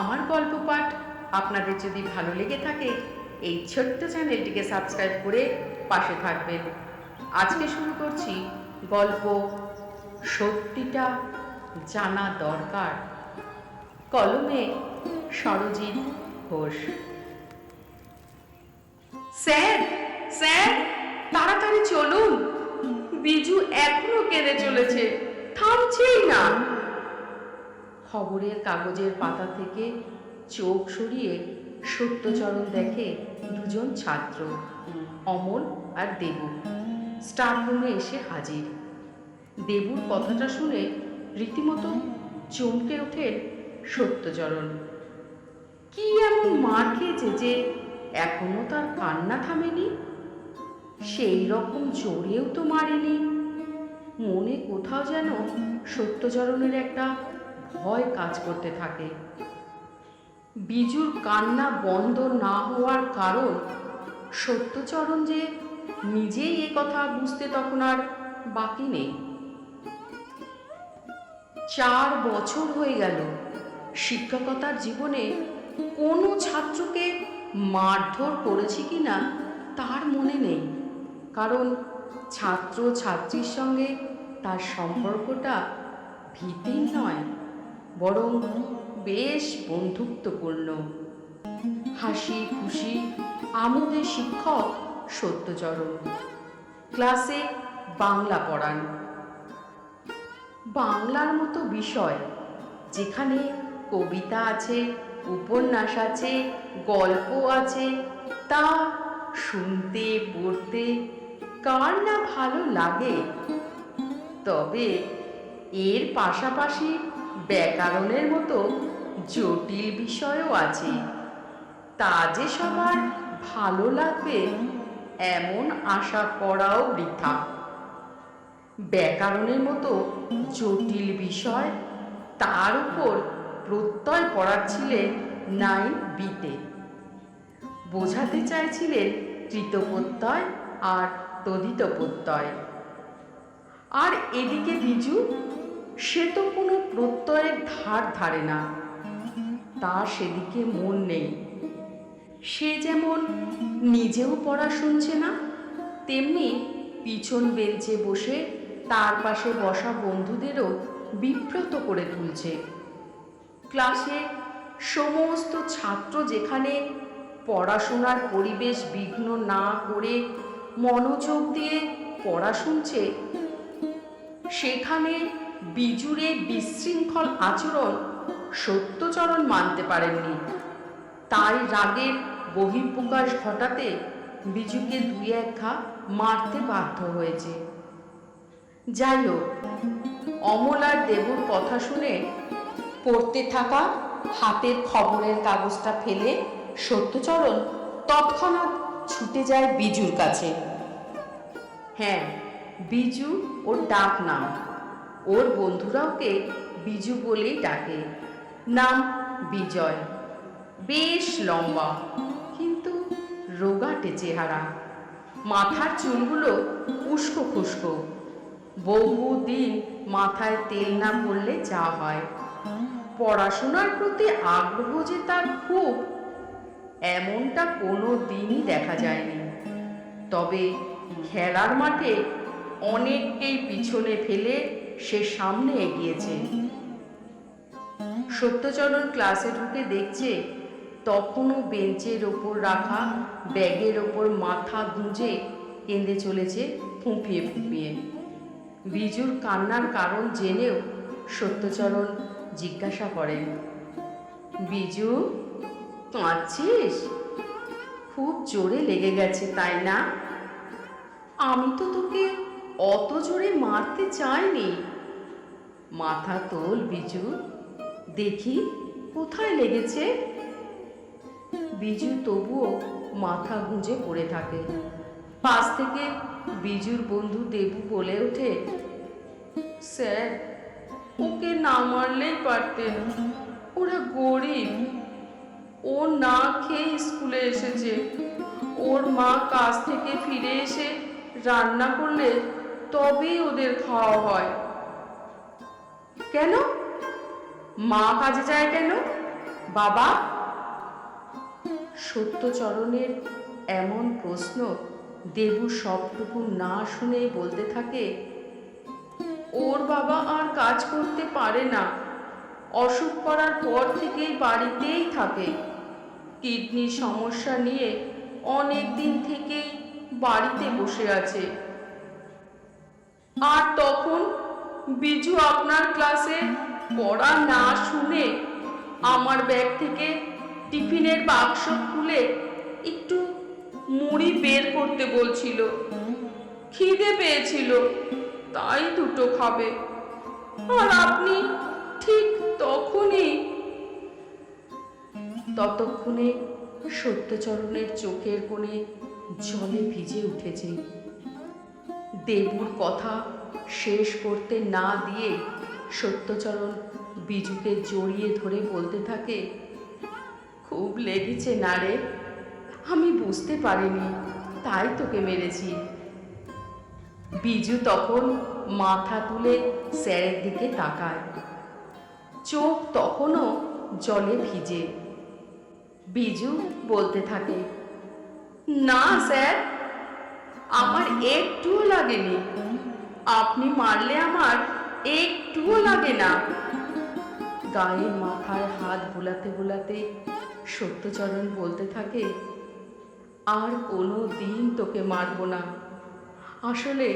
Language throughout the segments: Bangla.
আমার গল্প পাঠ আপনাদের যদি ভালো লেগে থাকে, এই ছোট্ট চ্যানেলটিকে সাবস্ক্রাইব করে পাশে থাকবেন। আজকে শুরু করছি গল্প, সত্যিটা জানা দরকার। কলমে সরজিৎ ঘোষ। স্যার স্যার, তাড়াতাড়ি চলুন। বিজু এখনও কেঁদে চলেছে। থামছেই না। খবরের কাগজের পাতা থেকে চোখ সরিয়ে সত্যচরণ দেখে দুজন ছাত্র, অমল আর দেবু। স্টাফ রুমে এসে হাজির। দেবুর কথাটা শুনে রীতিমতো চমকে ওঠেন সত্যচরণ। কি এমন মার খেয়েছে যে এখনও তার কান্না থামেনি? সেই রকম জোরেও তো মারেনি। মনে কোথাও যেন সত্যচরণের একটা ভয় কাজ করতে থাকে। বিজুর কান্না বন্ধ না হওয়ার কারণ সত্যচরণ যে নিজেই এ কথা বুঝতে তখন আর বাকি নেই। চার বছর হয়ে গেল। শিক্ষকতার জীবনে কোনো ছাত্রকে মারধর করেছি কিনা তার মনে নেই। কারণ ছাত্র ছাত্রীর সঙ্গে তার সম্পর্কটা ভীতির নয়। বরং বেশ বন্ধুত্বপূর্ণ। হাসি খুশি আমোদে শিক্ষক সত্যচরণ। ক্লাসে বাংলা পড়ান। বাংলার মতো বিষয় যেখানে কবিতা আছে, উপন্যাস আছে, গল্প আছে, তা শুনতে, পড়তে কার না ভালো লাগে? তবে এর পাশাপাশি ব্যাকরণের মতো জটিল বিষয়ও আছে। তা যে সবার ভালো লাগবে, এমন আশা করাও বৃথা। ব্যাকরণের মতো জটিল বিষয় তার উপর প্রত্যয় পড়াচ্ছিলেন নাই বিতে। বোঝাতে চাইছিলেন তৃতপ্রত্যয় আর তদিত প্রত্যয় আর এদিকে বিজু সে তো কোনো প্রত্যয়ের ধার ধারে না। তার সেদিকে মন নেই। সে যেমন নিজেও পড়া শুনছে না, তেমনি পিছন বেঞ্চে বসে তার পাশে বসা বন্ধুদেরও বিব্রত করে তুলছে। ক্লাসে সমস্ত ছাত্র যেখানে পড়াশোনার পরিবেশ বিঘ্ন না করে মনোযোগ দিয়ে পড়া শুনছে, সেখানে বিজুরে বিশৃঙ্খল আচরণ সত্যচরণ মানতে পারেননি। তাই রাগের বহিঃপ্রকাশ ঘটাতে বিজুকে দুই এক ঘা মারতে বাধ্য হয়েছে। যাই হোক, অমল আর দেবুর কথা শুনে পড়তে থাকা হাতের খবরের কাগজটা ফেলে সত্যচরণ তৎক্ষণাৎ ছুটে যায় বিজুর কাছে। হ্যাঁ বিজু ওর ডাক নাম ওর বন্ধুরা ওকে বিজু বলেই ডাকে। নাম বিজয়। বেশ লম্বা, কিন্তু রোগাটে চেহারা। মাথার চুলগুলো উস্কো খুস্কো বহুদিন মাথায় তেল না পড়লে যা হয়। পড়াশোনার প্রতি আগ্রহ যে তার খুব, এমনটা কোনো দিনই দেখা যায়নি। তবে খেলার মাঠে অনেককেই পিছনে ফেলে সে সামনে এগিয়েছে। সত্যচরণ ক্লাসে ঢুকে দেখছে, তখনও বেঞ্চের ওপর রাখা, ব্যাগের ওপর মাথা গুঁজে কেঁদে চলেছে ফুঁপিয়ে ফুঁপিয়ে। বিজুর কান্নার কারণ জেনেও সত্যচরণ জিজ্ঞাসা করেন, বিজু, কাঁদছিস? খুব জোরে লেগে গেছে, তাই না? আমি তো তোকে অত জোরে মারতে চাইনি মাথা তোল, বিজু। দেখি, কোথায় লেগেছে? বিজু তবুও মাথা গুঁজে পড়ে থাকে। পাশ থেকে বিজুর বন্ধু দেবু বলে ওঠে, স্যার, ওকে না মারলেই পারতেন। ওরা গরিব। ও না খেয়ে স্কুলে এসেছে। ওর মা কাজ থেকে ফিরে এসে রান্না করলে তবেই ওদের খাওয়া হয়। কেন? মা কাজে যায় কেন? বাবা? সত্যচরণের এমন প্রশ্ন দেবু সবটুকু না শুনেই বলতে থাকে, ওর বাবা আর কাজ করতে পারে না। অসুখ করার পর থেকেই বাড়িতেই থাকে। কিডনির সমস্যা নিয়ে অনেক দিন থেকেই বাড়িতে বসে আছে। আর তখন বিজু আপনার ক্লাসে পড়া না শুনে আমার ব্যাগ থেকে টিফিনের বাক্স খুলে একটু মুড়ি বের করতে বলছিল। খিদে পেয়েছিল, তাই দুটো খাবে। আর আপনি ঠিক তখনই ততক্ষণে সত্যচরণের চোখের কোণে জলে ভিজে উঠেছে। দেবুর কথা শেষ করতে না দিয়ে সত্যচরণ বিজুকে জড়িয়ে ধরে বলতে থাকে, খুব লেগেছে না রে। আমি বুঝতে পারিনি, তাই তোকে মেরেছি। বিজু তখন মাথা তুলে স্যারের দিকে তাকায়। চোখ তখনও জলে ভিজে। বিজু বলতে থাকে, না স্যার আমার একটুও লাগেনি। আপনি মারলে আমার একটুও লাগে না। গায়ে মাথায় হাত বোলাতে বোলাতে সত্যচরণ বলতে থাকে, আর কোনো দিন তোকে মারবো না। আসলে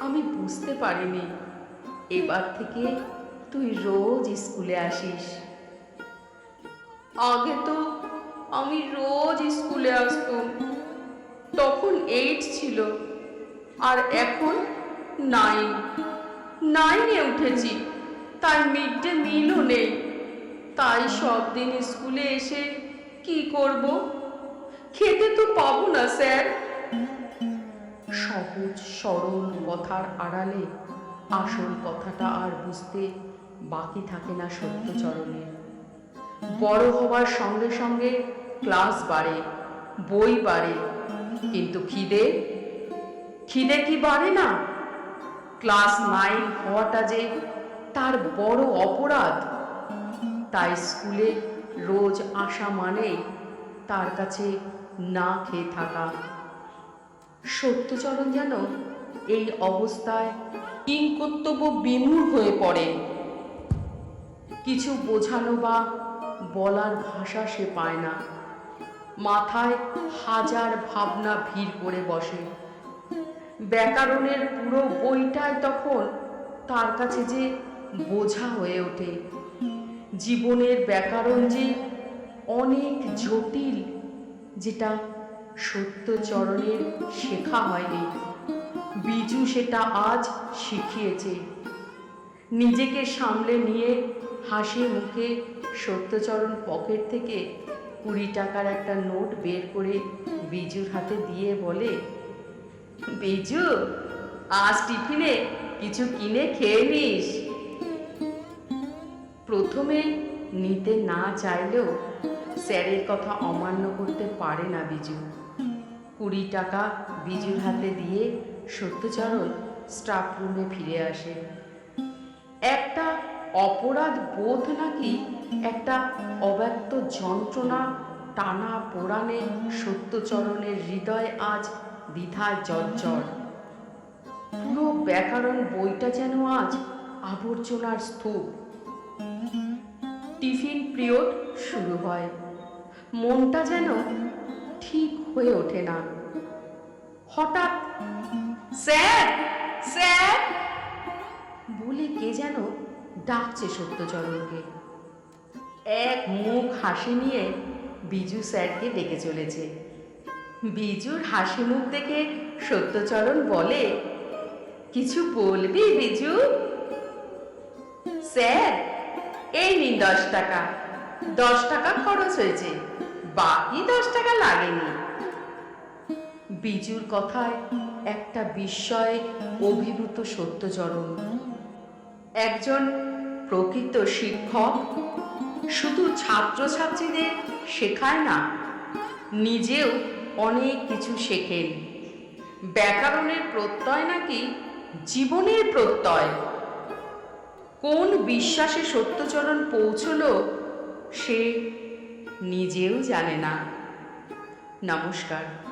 আমি বুঝতে পারিনি। এবার থেকে তুই রোজ স্কুলে আসিস। আগে তো আমি রোজ স্কুলে আসতাম। তখন এইট ছিল আর এখন নাইন নাইনে উঠেছি। তাই মিড ডে মিলও নেই। তাই সব দিন স্কুলে এসে কি করব? খেতে তো পাবো না, স্যার। সহজ, সরল কথার আড়ালে আসল কথাটা আর বুঝতে বাকি থাকে না সত্যচরণের বড় হওয়ার সঙ্গে সঙ্গে ক্লাস বাড়ে, বই বাড়ে কিন্তু খিদে? খিদে কি বাড়ে না? ক্লাস নাইন হওয়াটা যে তার বড় অপরাধ। তাই স্কুলে রোজ আসা মানে তার কাছে না খেয়ে থাকা। সত্যচরণ যেন এই অবস্থায় কিংকর্তব্য বিমূঢ় হয়ে পড়ে। কিছু বোঝানো বা বলার ভাষা সে পায় না। মাথায় হাজার ভাবনা ভিড় করে বসে। ব্যাকরণের পুরো বইটাই তখন তার কাছে যে বোঝা হয়ে ওঠে। জীবনের ব্যাকরণ যে অনেক জটিল, যেটা সত্যচরণের শেখা হয়নি। বিজু সেটা আজ শিখিয়েছে। নিজেকে সামলে নিয়ে হাসি মুখে সত্যচরণ পকেট থেকে কুড়ি টাকার একটা নোট বের করে বিজুর হাতে দিয়ে বলে, বিজু, আজ টিফিনে কিছু কিনে খেয়ে নিস। প্রথমে নিতে না চাইলেও স্যারের কথা অমান্য করতে পারে না বিজু। কুড়ি টাকা বিজুর হাতে দিয়ে সত্যচরণ স্টাফ রুমে ফিরে আসে। একটা অপরাধ বোধ নাকি একটা অব্যক্ত যন্ত্রণা টানা পোড়ানে সত্যচরণের হৃদয় আজ দ্বিধায় জর্জর পুরো ব্যাকরণ বইটা যেন আজ আবর্জনার স্তূপ। টিফিন পিরিয়ড শুরু হয়। মনটা যেন ঠিক হয়ে ওঠে না। হঠাৎ, স্যার! স্যার! বলে কে যেন ডাকছে সত্যচরণকে। এক মুখ হাসি নিয়ে বিজু স্যারকে ডেকে চলেছে। বিজুর হাসি মুখ দেখে সত্যচরণ বলে, কিছু বলবি বিজু? স্যার, এই নিন দশ টাকা। দশ টাকা খরচ হয়েছে, বাকি দশ টাকা লাগেনি। বিজুর কথায় একটা বিস্ময়ে অভিভূত সত্যচরণ একজন প্রকৃত শিক্ষক। শুধু ছাত্রছাত্রীদের শেখায় না, নিজেও অনেক কিছু শেখেন। ব্যাকরণের প্রত্যয় নাকি জীবনের প্রত্যয়? কোন বিশ্বাসে সত্যচরণ পৌঁছল সে নিজেও জানে না। নমস্কার।